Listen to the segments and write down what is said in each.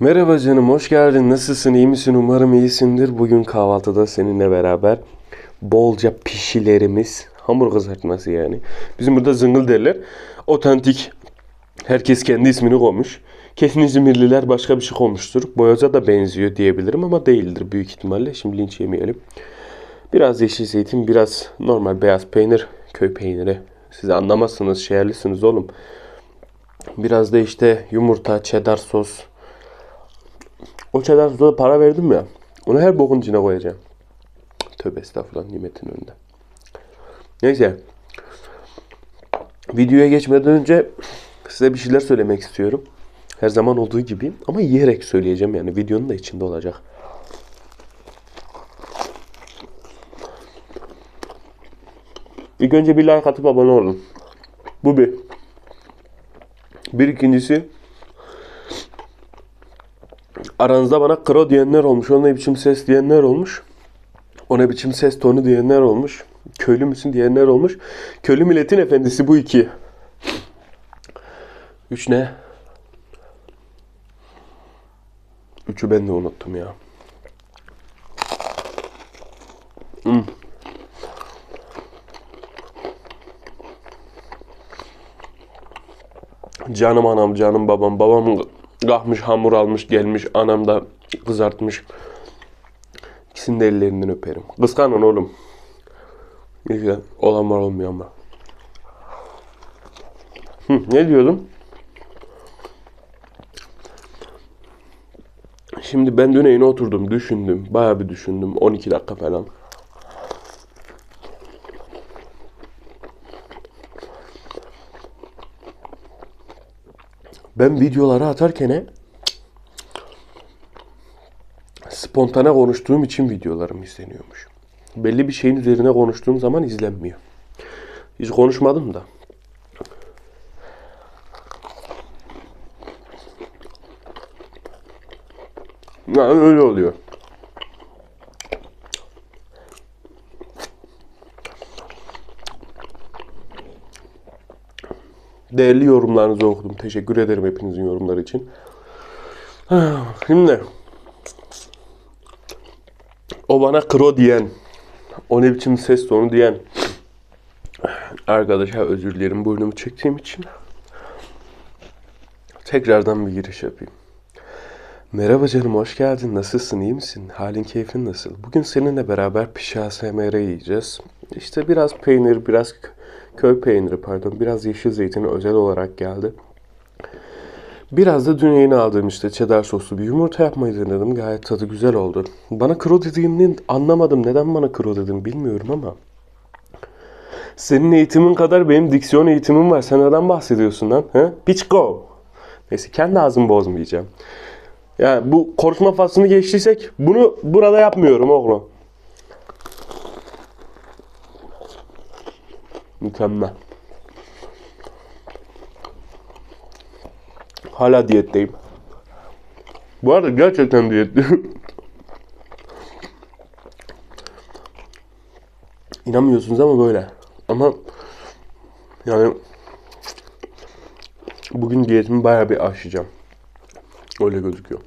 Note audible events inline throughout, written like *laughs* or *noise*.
Merhaba canım, hoş geldin. Nasılsın, iyi misin? Umarım iyisindir. Bugün kahvaltıda seninle beraber bolca pişilerimiz, hamur kızartması yani. Bizim burada zıngıl derler. Otantik, herkes kendi ismini koymuş. Kesin İzmirliler başka bir şey koymuştur. Boyaza da benziyor diyebilirim ama değildir büyük ihtimalle. Şimdi linç yemeyelim. Biraz yeşil zeytin, biraz normal beyaz peynir, köy peyniri. Siz anlamazsınız, şehirlisiniz oğlum. Biraz da işte yumurta, cheddar sos, o çaydan sonra para verdim ya. Onu her bokun içine koyacağım. Tövbe estağfurullah nimetin önünde. Neyse. Videoya geçmeden önce size bir şeyler söylemek istiyorum. Her zaman olduğu gibi ama yiyerek söyleyeceğim yani videonun da içinde olacak. İlk önce bir like atıp abone olun. Bu bir. Bir ikincisi aranızda bana kro diyenler olmuş. O ne biçim ses diyenler olmuş. O ne biçim ses tonu diyenler olmuş. Köylü müsün diyenler olmuş. Köylü milletin efendisi bu iki. Üç ne? Üçü ben de unuttum ya. Hmm. Canım anam, canım babam. Babam kalkmış hamur almış gelmiş. Anam da kızartmış. İkisinin de ellerinden öperim. Kıskanın oğlum. İşte olan var olmuyor ama. Hı, ne diyordum? Şimdi ben dün oturdum, düşündüm. Bayağı bir düşündüm. 12 dakika falan. Ben videoları atarken spontane konuştuğum için videolarım izleniyormuş. Belli bir şeyin üzerine konuştuğum zaman izlenmiyor. Hiç konuşmadım da. Yani öyle oluyor. Değerli yorumlarınızı okudum. Teşekkür ederim hepinizin yorumları için. *sighs* Şimdi o bana kro diyen, o ne biçim ses tonu diyen arkadaşa özür dilerim burnumu çektiğim için. Tekrardan bir giriş yapayım. Merhaba canım hoş geldin. Nasılsın iyi misin? Halin keyfin nasıl? Bugün seninle beraber pişi ASMR yiyeceğiz. İşte biraz peynir, biraz köy peyniri pardon, biraz yeşil zeytini özel olarak geldi. Biraz da dün yeni aldığım işte cheddar soslu bir yumurta yapmayı denedim. Gayet tadı güzel oldu. Bana kro dediğini anlamadım. Neden bana kro dedin bilmiyorum ama. Senin eğitimin kadar benim diksiyon eğitimim var. Sen neden bahsediyorsun lan? He? Piçko. Neyse kendi ağzımı bozmayacağım. Yani bu konuşma faslını geçtiysek bunu burada yapmıyorum oğlum. Mükemmel. Hala diyetteyim. Bu arada gerçekten diyetteyim. *laughs* İnanmıyorsunuz ama böyle. Ama yani bugün diyetimi bayağı bir aşacağım. Öyle gözüküyor.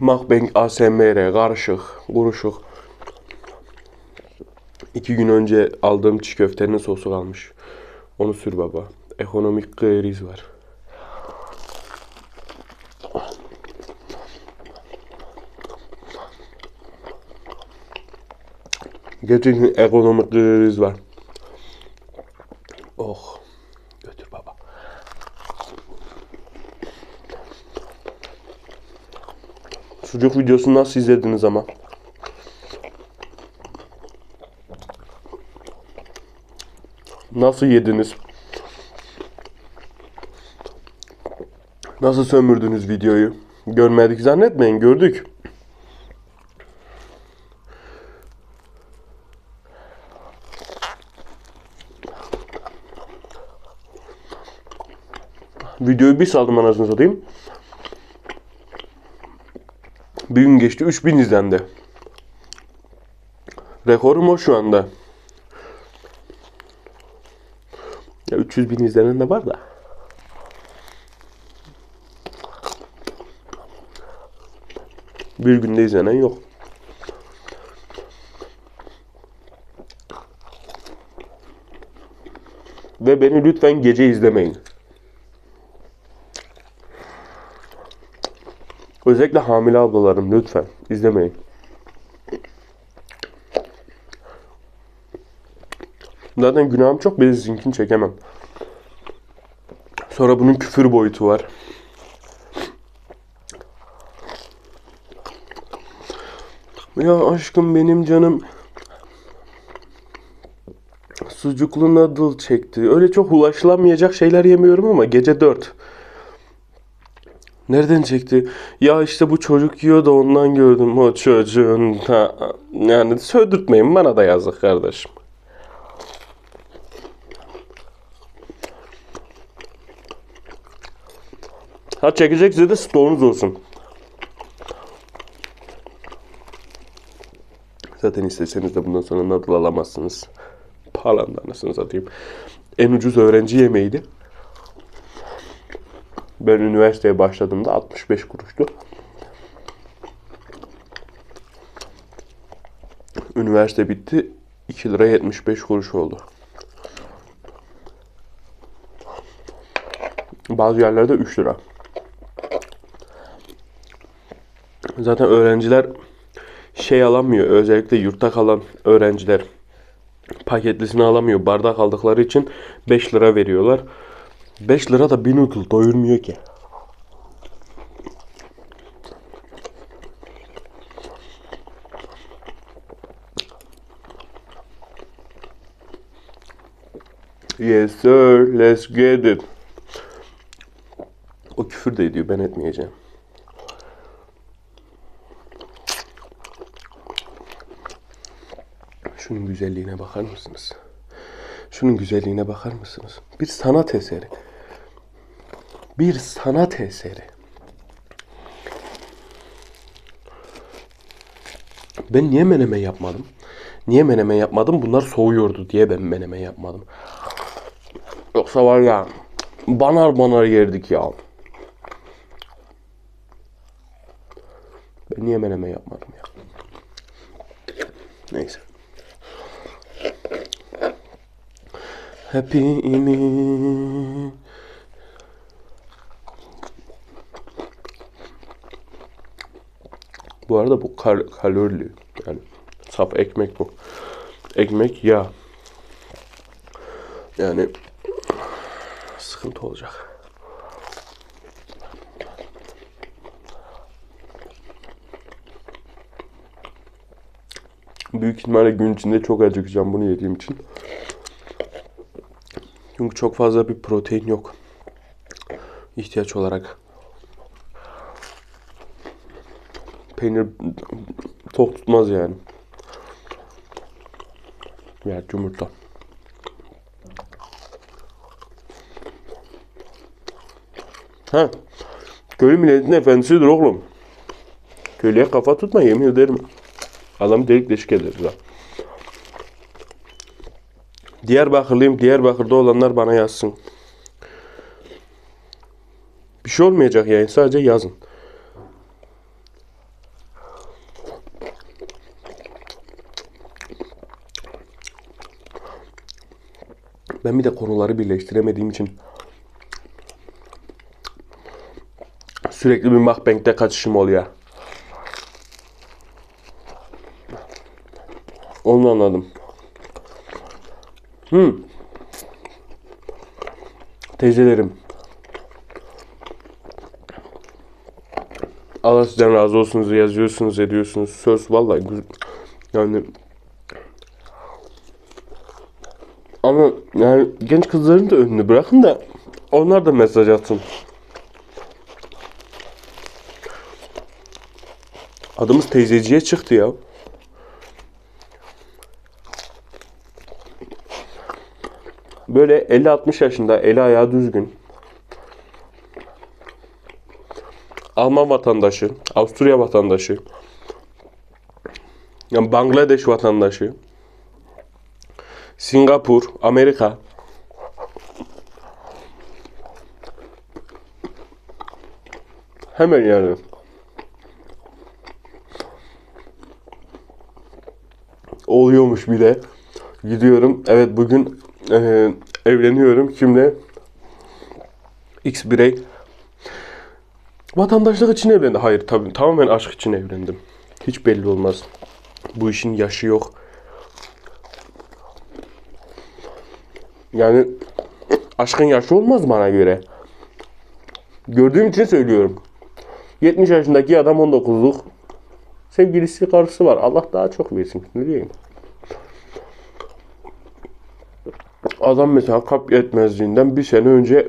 Mukbang ASMR karışık, kuruşuk. İki gün önce aldığım çiğ köftenin sosu kalmış. Onu sür baba. Ekonomik kriz var. Gerçekten ekonomik kriz var. Sucuk videosunu nasıl izlediniz ama? Nasıl yediniz? Nasıl sömürdünüz videoyu? Görmedik zannetmeyin, gördük. Videoyu bir saldım anasını satayım. Bir gün geçti 3000 izlendi. Rekorum o şu anda. Ya 300 bin izlenen de var da. Bir günde izlenen yok. Ve beni lütfen gece izlemeyin. Özellikle hamile ablalarım lütfen izlemeyin. Zaten günahım çok ben sizinkini çekemem. Sonra bunun küfür boyutu var. Ya aşkım benim canım sucuklu noodle çekti. Öyle çok ulaşılamayacak şeyler yemiyorum ama gece 4. Nereden çekti? Ya işte bu çocuk yiyor da ondan gördüm o çocuğun. Ha, yani söldürtmeyin bana da yazık kardeşim. Ha çekecekse de stoğunuz olsun. Zaten isteseniz de bundan sonra noodle alamazsınız. Pahalandı anasını satayım. En ucuz öğrenci yemeğiydi. Ben üniversiteye başladığımda 65 kuruştu. Üniversite bitti. 2 lira 75 kuruş oldu. Bazı yerlerde 3 lira. Zaten öğrenciler şey alamıyor. Özellikle yurtta kalan öğrenciler paketlisini alamıyor. Bardak aldıkları için 5 lira veriyorlar. 5 lira da bir noodle doyurmuyor ki. Yes sir, let's get it. O küfür de ediyor, ben etmeyeceğim. Şunun güzelliğine bakar mısınız? Şunun güzelliğine bakar mısınız? Bir sanat eseri. Bir sanat eseri. Ben niye menemen yapmadım? Niye menemen yapmadım? Bunlar soğuyordu diye ben menemen yapmadım. Yoksa var ya banar banar yerdik ya. Ben niye menemen yapmadım ya? Neyse. Hepimi Bu arada bu kal kalorili. Yani saf ekmek bu. Ekmek yağ. Yani sıkıntı olacak. Büyük ihtimalle gün içinde çok acıkacağım bunu yediğim için. Çünkü çok fazla bir protein yok. ihtiyaç olarak. Peynir tok tutmaz yani. Ya yumurta. Ha. Köylü milletin efendisidir oğlum. Köylüye kafa tutma yemin ederim. Adam delik deşik ederiz ha. Diyarbakırlıyım. Diyarbakır'da olanlar bana yazsın. Bir şey olmayacak yani. Sadece yazın. Ben bir de konuları birleştiremediğim için sürekli bir mukbang'de kaçışım oluyor. Onu anladım. Hmm. Teyzelerim. Allah sizden razı olsun yazıyorsunuz ediyorsunuz. Söz vallahi. Yani ama yani genç kızların da önünü bırakın da onlar da mesaj atsın. Adımız teyzeciye çıktı ya. Böyle 50-60 yaşında eli ayağı düzgün. Alman vatandaşı, Avusturya vatandaşı. Yani Bangladeş vatandaşı. Singapur, Amerika. Hemen yani. Oluyormuş bir de. Gidiyorum. Evet bugün eee, evleniyorum. Kimle? X birey. Vatandaşlık için evlendi. Hayır tabii tamamen aşk için evlendim. Hiç belli olmaz. Bu işin yaşı yok. Yani aşkın yaşı olmaz bana göre. Gördüğüm için söylüyorum. 70 yaşındaki adam 19'luk sevgilisi karısı var. Allah daha çok versin. Ne diyeyim? Adam mesela kalp yetmezliğinden bir sene önce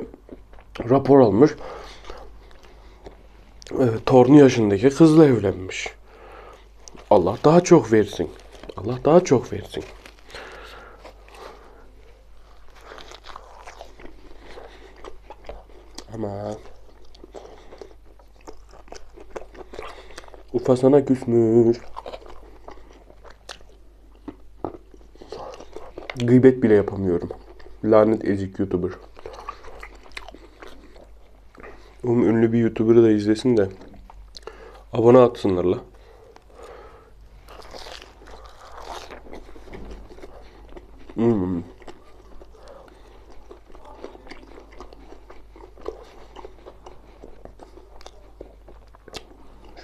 rapor almış. Ee, torunu yaşındaki kızla evlenmiş. Allah daha çok versin. Allah daha çok versin. Ama Ufa sana küsmüş. Gıybet bile yapamıyorum. Lanet ezik YouTuber. Oğlum ünlü bir YouTuber'ı da izlesin de abone atsınlar la. Hmm.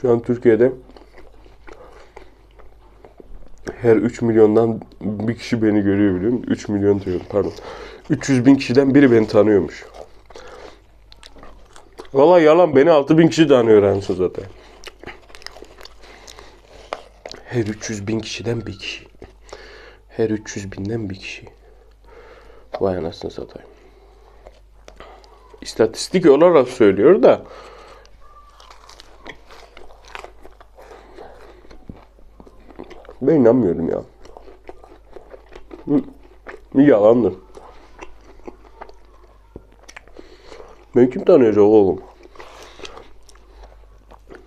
Şu an Türkiye'de her 3 milyondan bir kişi beni görüyor biliyor musun? 3 milyon diyorum pardon. 300 bin kişiden biri beni tanıyormuş. Valla yalan beni 6 bin kişi tanıyor anasını zaten. Her 300 bin kişiden bir kişi. Her 300 binden bir kişi. Vay anasını satayım. İstatistik olarak söylüyor da ben inanmıyorum ya. Hı, Yalandır. Ben kim tanıyacak oğlum?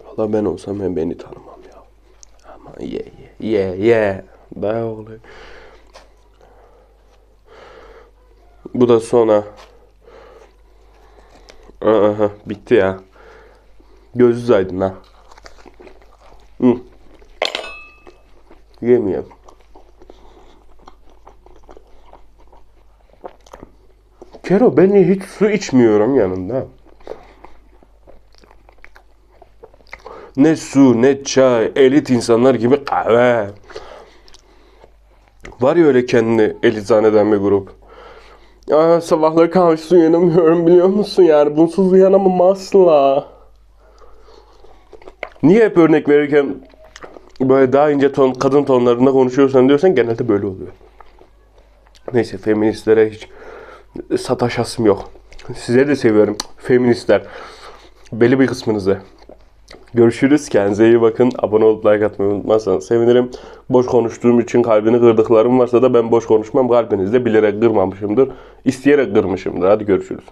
Valla ben olsam ben beni tanımam ya. Ama ye ye ye ye. Be oğlum. Bu da sona. Aha bitti ya. Gözünüz aydın ha. Yemiyorum. Kero ben hiç su içmiyorum yanında. Ne su, ne çay, elit insanlar gibi kahve. Var ya öyle kendini elit zanneden bir grup. Aa, sabahları kahvesiz uyanamıyorum biliyor musun yani bunsuz uyanamam asla. Niye hep örnek verirken böyle daha ince ton, kadın tonlarında konuşuyorsan diyorsan genelde böyle oluyor. Neyse feministlere hiç sataşasım yok. Sizleri de seviyorum feministler. Belli bir kısmınızı. Görüşürüz. Kendinize iyi bakın. Abone olup like atmayı unutmazsanız sevinirim. Boş konuştuğum için kalbini kırdıklarım varsa da ben boş konuşmam. Kalbinizde bilerek kırmamışımdır. İsteyerek kırmışımdır. Hadi görüşürüz.